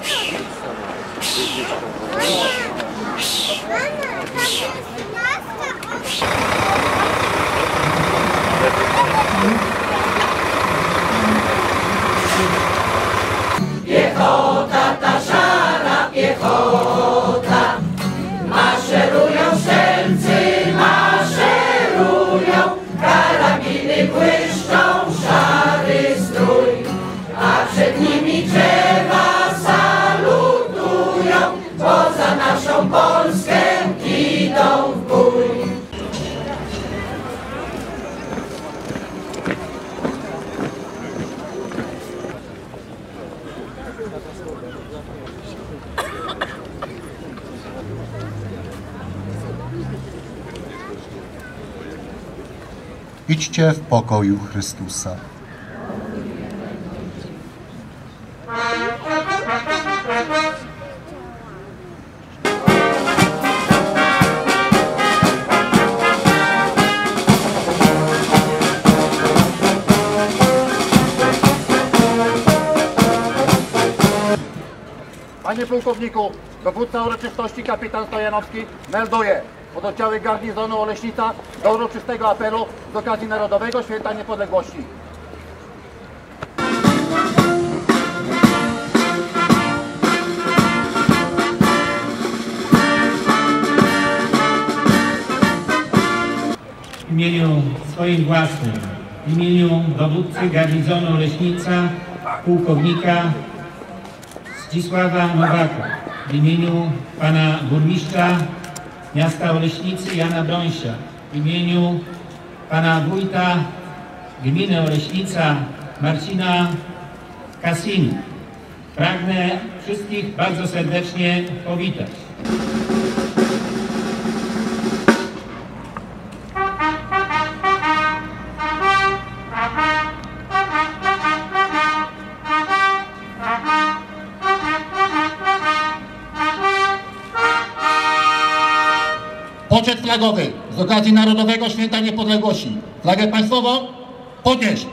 ママ Idźcie w pokoju Chrystusa. Panie pułkowniku, dowódca uroczystości kapitan Stojanowski melduje pododdziały garnizonu Oleśnica do uroczystego apelu z okazji Narodowego Święta Niepodległości. w imieniu swoim własnym, w imieniu dowódcy garnizonu Leśnica, pułkownika Zdzisława Nowaka, w imieniu pana burmistrza miasta Oleśnicy Jana Brąsia, w imieniu pana wójta gminy Oleśnica Marcina Kasini. Pragnę wszystkich bardzo serdecznie powitać. Poczet flagowy z okazji Narodowego Święta Niepodległości. Flagę państwową podnieść.